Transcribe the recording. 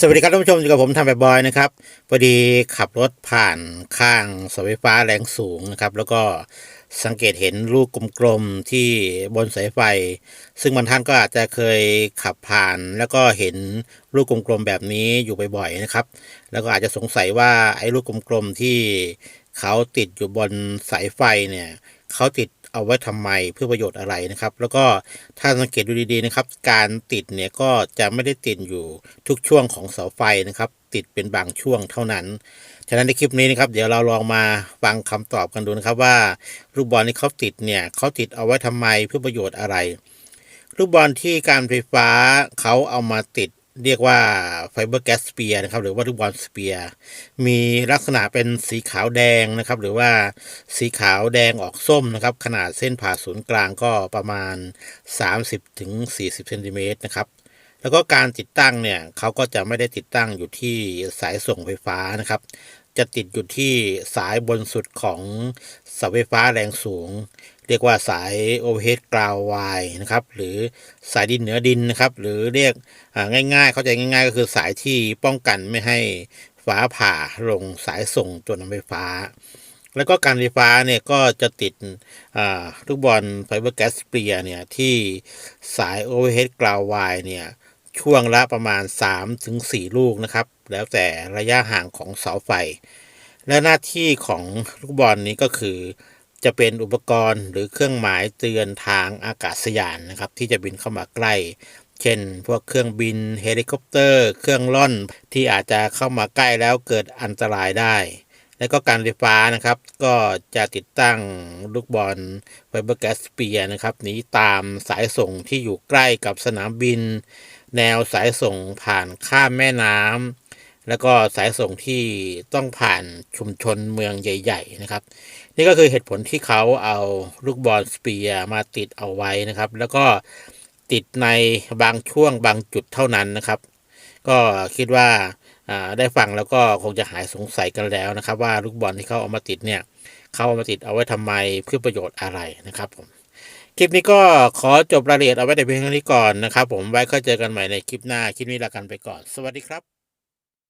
สวัสดีครับท่านผู้ชมอยู่กับผมทำแบบบอยนะครับพอดีขับรถผ่านข้างเสาไฟฟ้าแรงสูงนะครับ แล้วก็สังเกตเห็นลูกกลมๆที่บนสายไฟ ซึ่งบางท่านก็อาจจะเคยขับผ่าน แล้วก็เห็นลูกกลมๆแบบนี้อยู่บ่อยๆนะครับ แล้วก็อาจจะสงสัยว่าไอ้ลูกกลมๆที่เขาติดอยู่บนสายไฟเนี่ยเขาติด เอาไว้ทำไมเพื่อประโยชน์อะไรนะครับ แล้วก็ถ้าสังเกตดูดีๆนะครับ การติดเนี่ยก็จะไม่ได้ติดอยู่ทุกช่วงของเสาไฟนะครับ ติดเป็นบางช่วงเท่านั้น ฉะนั้นในคลิปนี้นะครับ เดี๋ยวเราลองมาฟังคำตอบกันดูนะครับว่าลูกบอลที่เขาติดเนี่ยเขาติดเอาไว้ทำไมเพื่อประโยชน์อะไร ลูกบอลที่การไฟฟ้าเขาเอามาติด เรียกว่าไฟเบอร์แกสเปียนะครับ หรือว่าลูกบอลสเปียมีลักษณะเป็นสีขาวแดงนะครับ หรือว่าสีขาวแดงออกส้มนะครับ ขนาดเส้นผ่าศูนย์กลางก็ประมาณ 30-40ถึง40เซนติเมตรนะครับแล้วก็การติดตั้งเนี่ยเขาก็จะไม่ได้ติดตั้งอยู่ที่สายส่งไฟฟ้านะครับ จะติดอยู่ที่สายบนสุดของเสาไฟฟ้าแรงสูง เรียกว่าสาย overhead ground wire นะครับ หรือสายดินเหนือดินนะครับ หรือเรียกง่ายๆ เข้าใจง่าย ๆ ก็คือสายที่ป้องกันไม่ให้ฟ้าผ่าลงสายส่งตัวนำไฟฟ้า แล้วก็การไฟฟ้าเนี่ยก็จะติดลูกบอลไฟเบอร์แก๊สเปียเนี่ยที่สาย overhead ground wire เนี่ย ช่วงละประมาณ 3-4 ลูกนะครับ แล้วแต่ระยะห่างของเสาไฟ และหน้าที่ของลูกบอลนี้ก็คือ จะเป็นอุปกรณ์หรือเครื่องหมายเตือนทางอากาศยานนะครับ ที่จะบินเข้ามาใกล้ เช่น พวกเครื่องบินเฮลิคอปเตอร์ เครื่องล่อนที่อาจจะเข้ามาใกล้แล้วเกิดอันตรายได้และก็การไฟฟ้านะครับ ก็จะติดตั้งลูกบอลไฟเบอร์แกสเปียร์นะครับ นี้ตามสายส่งที่อยู่ใกล้กับสนามบิน แนวสายส่งผ่านข้ามแม่น้ำแล้วก็สายส่งที่ต้องผ่านชุมชนเมืองใหญ่ ๆ นะครับ นี่ก็คือเหตุผลที่เขาเอาลูกบอลสเปียร์มาติดเอาไว้นะครับ แล้วก็ติดในบางช่วงบางจุดเท่านั้นนะครับ ก็คิดว่าอ่าได้ฟังแล้วก็คงจะหายสงสัยกันแล้วนะครับ ว่าลูกบอลที่เขาเอามาติดเนี่ยเขาเอามาติดเอาไว้ทำไมเพื่อประโยชน์อะไรนะครับผม คลิปนี้ก็ขอจบรายละเอียดเอาไว้แต่เพียงเท่านี้ก่อนนะครับ ผมไว้ค่อยเจอกันใหม่ในคลิปหน้า คลิปนี้ลากันไปก่อน สวัสดีครับ